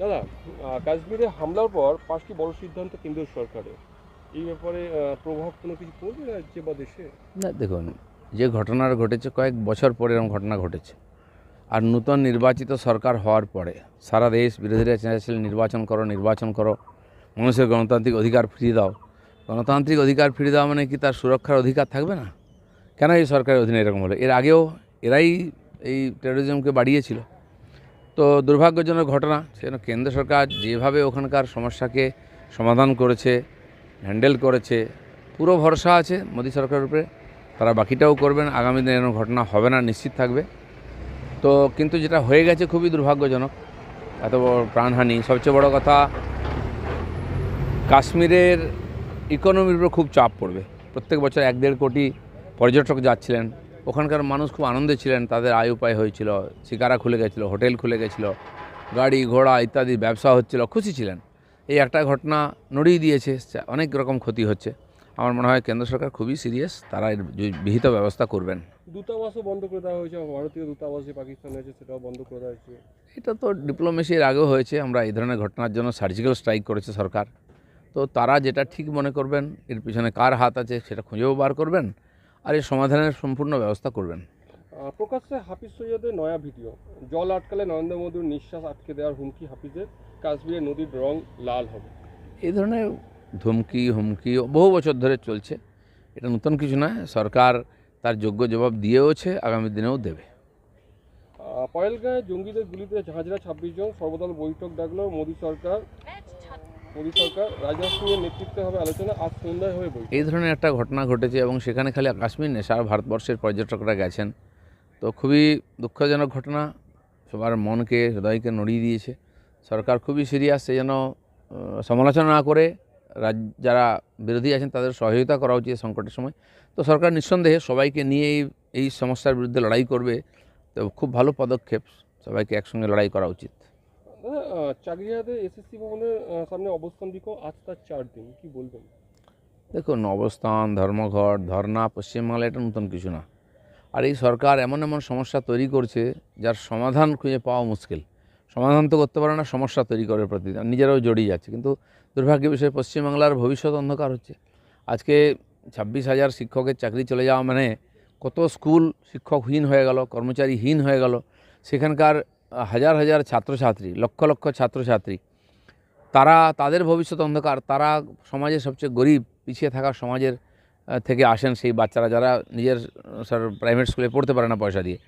দাদা কাশ্মীরে হামলার পর পাঁচটি বড় সিদ্ধান্ত কেন্দ্রীয় সরকারের। এই ব্যাপারে প্রভাব কোনো কিছু পড়বে রাজ্যে বা দেশে? না, দেখুন, যে ঘটনার ঘটেছে, কয়েক বছর পরে এরকম ঘটনা ঘটেছে। আর নূতন নির্বাচিত সরকার হওয়ার পরে, সারা দেশ বিরোধীরা চেয়েছিলেন নির্বাচন করো নির্বাচন করো। মানুষের গণতান্ত্রিক অধিকার ফিরিয়ে দাও। গণতান্ত্রিক অধিকার ফিরিয়ে দেওয়া মানে কি, তার সুরক্ষার অধিকার থাকবে না? কেন এই সরকারের অধীনে এরকম হলো? এর আগেও এরাই এই টেরোরিজমকে বাড়িয়েছিল। তো দুর্ভাগ্যজনক ঘটনা, সেজন্য কেন্দ্র সরকার যেভাবে ওখানকার সমস্যাকে সমাধান করেছে, হ্যান্ডেল করেছে, পুরো ভরসা আছে মোদী সরকারের উপরে। তারা বাকিটাও করবেন, আগামী দিনে এরকম ঘটনা হবে না, নিশ্চিত থাকবে। তো কিন্তু যেটা হয়ে গেছে খুবই দুর্ভাগ্যজনক, এত বড় প্রাণহানি। সবচেয়ে বড় কথা, কাশ্মীরের ইকোনমির উপর খুব চাপ পড়বে। প্রত্যেক বছর এক দেড় কোটি পর্যটক যাচ্ছিলেন। ওখানকার মানুষ খুব আনন্দে ছিলেন তাদের আয় উপায় হয়েছিল শিকারা খুলে গেছিল হোটেল খুলে গেছিল গাড়ি ঘোড়া ইত্যাদি ব্যবসা হচ্ছিল খুশি ছিলেন। এই একটা ঘটনা নড়িয়ে দিয়েছে অনেক রকম ক্ষতি হচ্ছে। আমার মনে হয় কেন্দ্র সরকার খুবই সিরিয়াস তারা এর বিহিত ব্যবস্থা করবেন। দূতাবাসও বন্ধ করে দেওয়া হয়েছে ভারতীয় দূতাবাস যে পাকিস্তানে আছে সেটাও বন্ধ করে দেওয়া হয়েছে। এটা তো ডিপ্লোমেসির আগেও হয়েছে আমরা এই ধরনের ঘটনার জন্য সার্জিক্যাল স্ট্রাইক করেছে সরকার। তো তারা যেটা ঠিক মনে করবেন এর পিছনে কার হাত আছে সেটা খুঁজেও বার করবেন। আর এর সমাধানের সম্পূর্ণ ব্যবস্থা করবেন। প্রকাশ্যে হাফিজ সৈয়দের নয়া ভিডিও। জল আটকালে নরেন্দ্র মোদীর নিঃশ্বাস আটকে দেওয়ার হুমকি হাফিজের। কাশ্মীরের নদীর রং লাল হবে। এই ধরনের ধমকি হুমকি বহু বছর ধরে চলছে। এটা নতুন কিছু নয় সরকার তার যোগ্য জবাব দিয়েওছে আগামী দিনেও দেবে। পয়েলগাঁয়ে জঙ্গিদের গুলিতে হাজরা ছাব্বিশ জন সর্বদল বৈঠক ডাকলো মোদী সরকার। এই ধরনের একটা ঘটনা ঘটেছে এবং সেখানে খালি কাশ্মীর নেই, সারা ভারতবর্ষের পর্যটকরা গেছেন। তো খুবই দুঃখজনক ঘটনা, সবার মনকে, হৃদয়কে নড়িয়ে দিয়েছে। সরকার খুবই সিরিয়াস, সে যেন সমালোচনা না করে রাজ, যারা বিরোধী আছেন তাদের সহযোগিতা করা উচিত সংকটের সময়। তো সরকার নিঃসন্দেহে সবাইকে নিয়ে এই সমস্যার বিরুদ্ধে লড়াই করবে। তো খুব ভালো পদক্ষেপ, সবাইকে একসঙ্গে লড়াই করা উচিত। চাকরিহাতে এসএসসি ভবনের সামনে অবস্থান বিক্ষোভ আজ তার চার দিন, কি বলবেন? দেখুন, অবস্থান, ধর্মঘট ধর্না পশ্চিমবাংলা এটা নতুন কিছু না। আর এই সরকার এমন এমন সমস্যা তৈরি করছে, যার সমাধান খুঁজে পাওয়া মুশকিল। সমাধান তো করতে পারে না, সমস্যা তৈরি করে প্রতি নিজেরাও জড়িয়ে যাচ্ছে। কিন্তু দুর্ভাগ্য বিষয়ে পশ্চিমবাংলার ভবিষ্যৎ অন্ধকার হচ্ছে। আজকে ছাব্বিশ হাজার শিক্ষকের চাকরি চলে যাওয়া মানে কত স্কুল শিক্ষকহীন হয়ে গেল, কর্মচারীহীন হয়ে গেল। সেখানকার হাজার হাজার ছাত্রছাত্রী, লক্ষ লক্ষ ছাত্রছাত্রী, তারা তাদের ভবিষ্যৎ অন্ধকার, তারা সমাজের সবচেয়ে গরিব, পিছিয়ে থাকা সমাজের থেকে আসেন সেই বাচ্চারা যারা নিজের স্যার প্রাইভেট স্কুলে পড়তে পারে না পয়সা দিয়ে।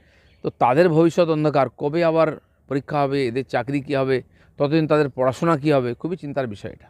তো তাদের ভবিষ্যৎ অন্ধকার, কবে আবার পরীক্ষা হবে, এদের চাকরি কী হবে, ততদিন তাদের পড়াশোনা কী হবে, খুবই চিন্তার বিষয় এটা।